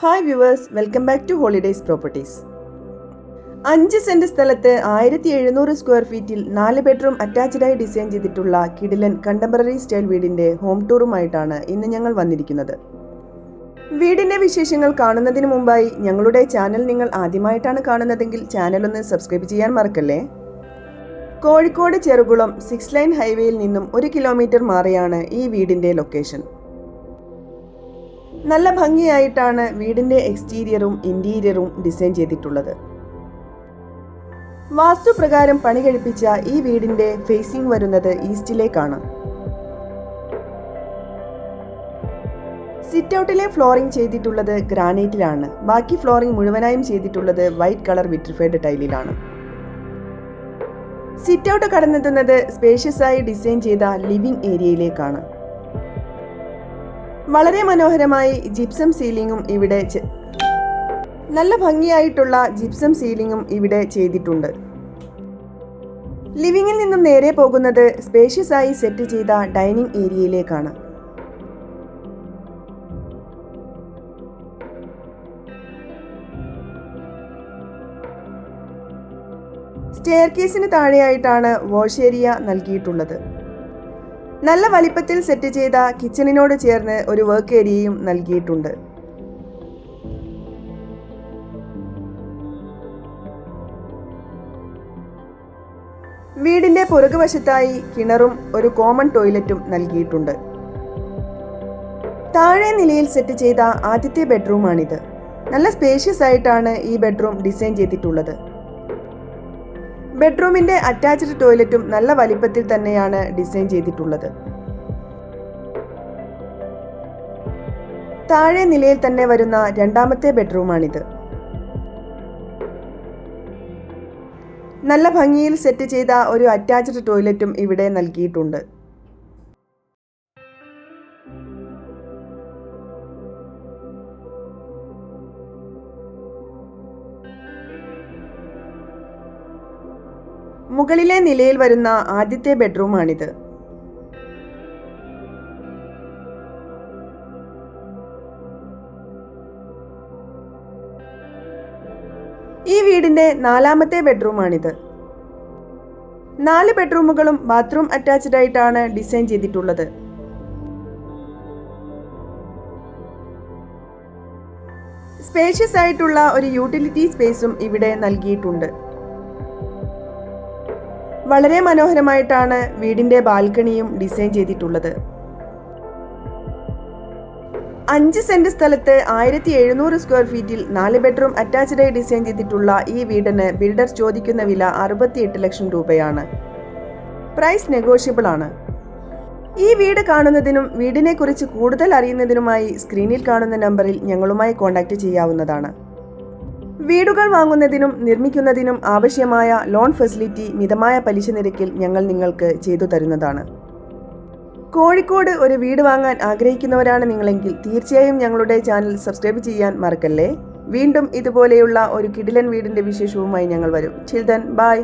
Hi viewers welcome back to holidays properties അഞ്ച് cent സ്ഥലത്ത് ആയിരത്തി എഴുന്നൂറ് സ്ക്വയർ ഫീറ്റിൽ നാല് ബെഡ്റൂം അറ്റാച്ച്ഡായി ഡിസൈൻ ചെയ്തിട്ടുള്ള കിഡിലൻ കണ്ടംപററി സ്റ്റൈൽ വീടിന്റെ ഹോം ടൂറുമായിട്ടാണ് ഇന്ന് ഞങ്ങൾ വന്നിരിക്കുന്നത്. വീടിന്റെ വിശേഷങ്ങൾ കാണുന്നതിന് മുമ്പായി ഞങ്ങളുടെ ചാനൽ നിങ്ങൾ ആദ്യമായിട്ടാണ് കാണുന്നതെങ്കിൽ ചാനൽ ഒന്ന് സബ്സ്ക്രൈബ് ചെയ്യാൻ മറക്കല്ലേ? കോഴിക്കോട് ചെറുകുളം സിക്സ് ലൈൻ ഹൈവേയിൽ നിന്നും ഒരു കിലോമീറ്റർ മാറിയാണ് ഈ വീടിന്റെ ലൊക്കേഷൻ നല്ല ഭംഗിയായിട്ടാണ് വീടിന്റെ എക്സ്റ്റീരിയറും ഇന്റീരിയറും ഡിസൈൻ ചെയ്തിട്ടുള്ളത്. വാസ്തുപ്രകാരം പണി കഴിപ്പിച്ച ഈ വീടിന്റെ ഫേസിംഗ് വരുന്നത് ഈസ്റ്റിലേക്കാണ്. സിറ്റ് ഔട്ടിലെ ഫ്ലോറിംഗ് ചെയ്തിട്ടുള്ളത് ഗ്രാനൈറ്റിലാണ്. ബാക്കി ഫ്ലോറിംഗ് മുഴുവനായും ചെയ്തിട്ടുള്ളത് വൈറ്റ് കളർ വിട്രിഫൈഡ് ടൈലിലാണ്. സിറ്റ് ഔട്ട് കടന്നെത്തുന്നത് സ്പേഷ്യസായി ഡിസൈൻ ചെയ്ത ലിവിംഗ് ഏരിയയിലേക്കാണ്. വളരെ മനോഹരമായി ജിപ്സം സീലിംഗും ഇവിടെ നല്ല ഭംഗിയായിട്ടുള്ള ജിപ്സം സീലിംഗും ഇവിടെ ചെയ്തിട്ടുണ്ട്. ലിവിങ്ങിൽ നിന്നും നേരെ പോകുന്നത് സ്പേഷ്യസ് ആയി സെറ്റ് ചെയ്ത ഡൈനിങ് ഏരിയയിലേക്കാണ്. സ്റ്റെയർ കേസിന് താഴെയായിട്ടാണ് വാഷ് ഏരിയ നൽകിയിട്ടുള്ളത്. നല്ല വലിപ്പത്തിൽ സെറ്റ് ചെയ്ത കിച്ചണിനോട് ചേർന്ന് ഒരു വർക്ക് ഏരിയയും നൽകിയിട്ടുണ്ട്. വീടിന്റെ പുറകുവശത്തായി കിണറും ഒരു കോമൺ ടോയ്ലറ്റും നൽകിയിട്ടുണ്ട്. താഴെ നിലയിൽ സെറ്റ് ചെയ്ത ആദ്യത്തെ ബെഡ്റൂമാണിത് നല്ല സ്പേഷ്യസ് ആയിട്ടാണ് ഈ ബെഡ്റൂം ഡിസൈൻ ചെയ്തിട്ടുള്ളത്. ബെഡ്റൂമിന്റെ അറ്റാച്ച്ഡ് ടോയ്ലറ്റും നല്ല വലിപ്പത്തിൽ തന്നെയാണ് ഡിസൈൻ ചെയ്തിട്ടുള്ളത്. താഴെ നിലയിൽ തന്നെ വരുന്ന രണ്ടാമത്തെ ബെഡ്റൂമാണിത്. നല്ല ഭംഗിയിൽ സെറ്റ് ചെയ്ത ഒരു അറ്റാച്ച്ഡ് ടോയ്ലറ്റും ഇവിടെ നൽകിയിട്ടുണ്ട്. മുകളിലെ നിലയിൽ വരുന്ന ആദ്യത്തെ ബെഡ്റൂമാണിത്. ഈ വീടിന്റെ നാലാമത്തെ ബെഡ്റൂമാണിത്. നാല് ബെഡ്റൂമുകളും ബാത്റൂം അറ്റാച്ച്ഡ് ആയിട്ടാണ് ഡിസൈൻ ചെയ്തിട്ടുള്ളത്. സ്പേഷ്യസ് ആയിട്ടുള്ള ഒരു യൂട്ടിലിറ്റി സ്പേസും ഇവിടെ നൽകിയിട്ടുണ്ട്. വളരെ മനോഹരമായിട്ടാണ് വീടിന്റെ ബാൽക്കണിയും ഡിസൈൻ ചെയ്തിട്ടുള്ളത്. അഞ്ച് സെന്റ് സ്ഥലത്ത് ആയിരത്തി എഴുന്നൂറ് സ്ക്വയർ ഫീറ്റിൽ നാല് ബെഡ്റൂം അറ്റാച്ച്ഡായി ഡിസൈൻ ചെയ്തിട്ടുള്ള ഈ വീടിന് ബിൽഡർ ചോദിക്കുന്ന വില അറുപത്തിയെട്ട് ലക്ഷം രൂപയാണ്. പ്രൈസ് നെഗോഷ്യബിൾ ആണ്. ഈ വീട് കാണുന്നതിനും വീടിനെക്കുറിച്ച് കൂടുതൽ അറിയുന്നതിനുമായി സ്ക്രീനിൽ കാണുന്ന നമ്പറിൽ ഞങ്ങളുമായി കോൺടാക്റ്റ് ചെയ്യാവുന്നതാണ്. വീടുകൾ വാങ്ങുന്നതിനും നിർമ്മിക്കുന്നതിനും ആവശ്യമായ ലോൺ ഫെസിലിറ്റി മിതമായ പലിശ നിരക്കിൽ ഞങ്ങൾ നിങ്ങൾക്ക് ചെയ്തു തരുന്നതാണ്. കോഴിക്കോട് ഒരു വീട് വാങ്ങാൻ ആഗ്രഹിക്കുന്നവരാണ് നിങ്ങളെങ്കിൽ തീർച്ചയായും ഞങ്ങളുടെ ചാനൽ സബ്സ്ക്രൈബ് ചെയ്യാൻ മറക്കല്ലേ? വീണ്ടും ഇതുപോലെയുള്ള ഒരു കിടിലൻ വീടിന്റെ വിശേഷവുമായി ഞങ്ങൾ വരും. ചിൽ ബൈ